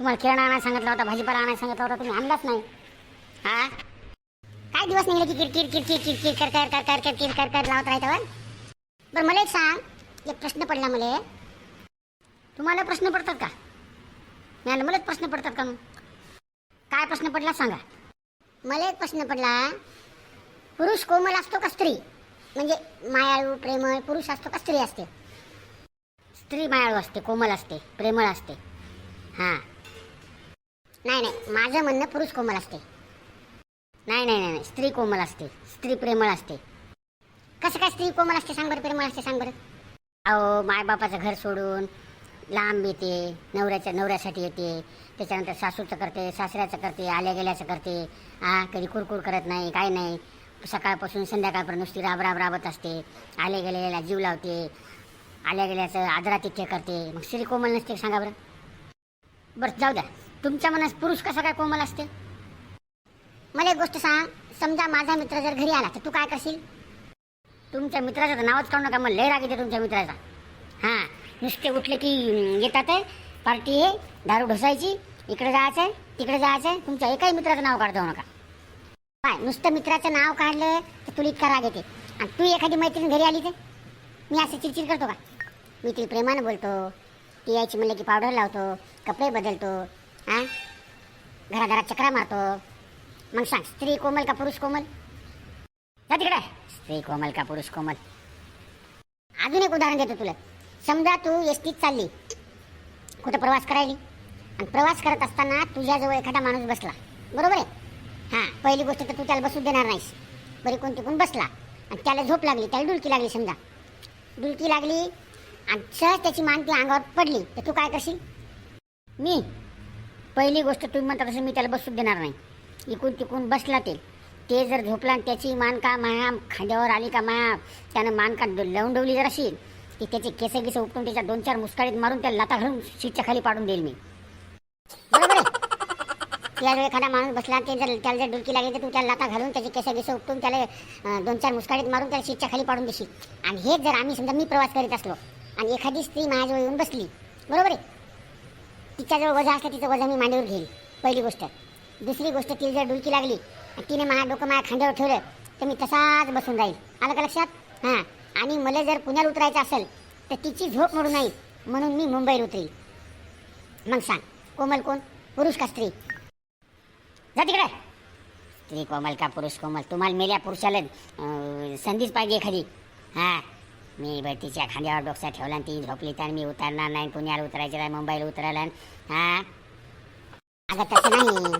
तुम्हाला खेळणं आणायला सांगितला होता भाजीपाला आणायला सांगितला होता तुम्ही आणलाच नाही. हा? काय दिवस निघले की किरकिर किरकिर किरकिर कर कर कर कर कर किर कर कर लावत राहतं बरं मला एक सांग. एक प्रश्न पडला मला. तुम्हाला प्रश्न पडतात का? नाही मलाच प्रश्न पडतात का मग? काय प्रश्न पडला सांगा. मला एक प्रश्न पडला. पुरुष कोमल असतो का स्त्री? म्हणजे मायाळू प्रेमळ पुरुष असतो का स्त्री असते? स्त्री मायाळू असते कोमल असते प्रेमळ असते. हां. नाही नाही. माझं म्हणणं पुरुष कोमल असते. नाही नाही नाही नाही. स्त्री कोमल असते. स्त्री प्रेमळ असते. कसं काय स्त्री कोमल असते? सांग बरं प्रेमळ असते सांग बरं. अहो मायबापाचं घर सोडून लांब येते नवऱ्याच्या नवऱ्यासाठी येते. त्याच्यानंतर सासूचं करते सासऱ्याचं करते आल्या गेल्याचं करते. हा कधी कुरकुर करत नाही काय नाही. सकाळपासून संध्याकाळपर्यंत नुसती राब राब राबत असते. आले गेलेल्याला जीव लावते. आल्या गेल्याचं आदरातिथ्य करते. मग स्त्री कोमल नसते सांगा बरं. बरं जाऊ द्या. तुमच्या मनात पुरुष कसा काय कोमल असते मला एक गोष्ट सांग. समजा माझा मित्र जर घरी आला तर तू काय करशील? तुमच्या मित्राचं तर नावच काढू नका मग लय राग येते तुमच्या मित्राचा. हां नुसते उठले की येतात आहे पार्टी आहे दारू ढोसायची इकडे जायचं आहे तिकडे जायचं आहे तुमच्या एकाही मित्राचं नाव काढतो नका. काय नुसतं मित्राचं नाव काढलं तर तुला इतका राग येते. आणि तू एखादी मैत्रीण घरी आली तर? मी असं चिडचिड करतो का? मी ती प्रेमानं बोलतो. ती यायची म्हणलं की पावडर लावतो कपडे बदलतो हां? घराघरात चक्रा मारतो. मग सांग स्त्री कोमल का पुरुष कोमल? जा तिकडे. स्त्री कोमल का पुरुष कोमल? अजून एक उदाहरण देतो तुला. समजा तू एस टीत चालली. कुठं प्रवास करायली. आणि प्रवास करत असताना तुझ्याजवळ एखादा माणूस बसला. बरोबर आहे? हां पहिली गोष्ट तर तू त्याला बसू देणार नाहीस. बरी कोण तिकून बसला. आणि त्याला झोप लागली त्याला डुलकी लागली समजा. डुलकी लागली आणि सहज त्याची मान ती अंगावर पडली. तर तू काय करशील? मी? पहिली गोष्ट तुम्ही म्हणता तसं मी त्याला बसू देणार नाही. इकून तिकून बसला ते. ते जर झोपला आणि त्याची मान का माया खांद्यावर आली का माया त्यानं मान का ड- लावून डवली जर अशी की त्याचे केस गिस उपटून त्याच्या दोन चार मुस्काळीत मारून त्याला लाता घालून सीटच्या खाली पाडून देईल मी. बरोबर आहे? जर एखादा माणूस बसला ते जर त्याला जर डुलकी लागली तर तू त्याला लाता घालून त्याचे केस गिस उपटून त्याला दोन चार मुस्काळीत मारून त्याला सीटच्या खाली पाडून देशील. आणि हेच जर आम्ही समजा मी प्रवास करीत असलो आणि एखादी स्त्री माझ्याजवळ येऊन बसली बरोबर आहे? तिच्याजवळ वजा असलं तिचं वजा मी मांडीवर घेईल पहिली गोष्ट. दुसरी गोष्ट तिला जर डुलकी लागली तिने माझ्या डोकं माझ्या खांद्यावर ठेवलं तर मी तसाच बसून राहील. आलं का लक्षात? हां. आणि मला जर पुण्याला उतरायचं असेल तर तिची झोप मोडू नाही म्हणून मी मुंबईला उतरेल मग सांग कोमल कोण? पुरुष का स्त्री? जा तिकडे. स्त्री कोमल का पुरुष कोमल? तुम्हाला मेल्या पुरुषाला संधीच पाहिजे एखादी. हां. मी तिच्या खांद्यावर डोकसा ठेवला आणि ती झोपली तर मी उतरणार नाही. पुण्याला उतरायचं नाही मुंबईला उतरायला हां? अगं तसं नाही.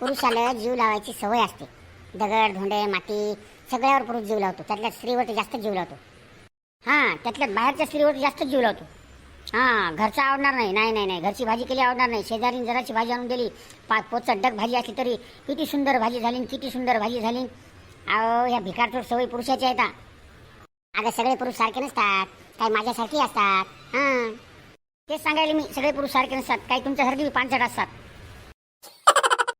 पुरुषाला जीव लावायची सवय असते. दगड धोंडे माती सगळ्यावर पुरुष जीव लावतो. त्यातल्या स्त्रीवर जास्त जीव लावतो. हां त्यातल्या बाहेरच्या स्त्रीवर जास्त जीव लावतो. हां घरचं आवडणार नाही. नाही नाही नाही. घरची भाजी केली आवडणार नाही. शेजारी जराची भाजी आणून दिली. पाच पोच डग भाजी असली तरी किती सुंदर भाजी झाली किती सुंदर भाजी झाली. अहो ह्या भिकारचोर सवय पुरुषाची आहेत. हा. अगं सगळे पुरुष सारखे नसतात. काही माझ्यासारखे असतात. हां. तेच सांगायला मी सगळे पुरुष सारखे नसतात. काही तुमच्यासारखे बी असतात.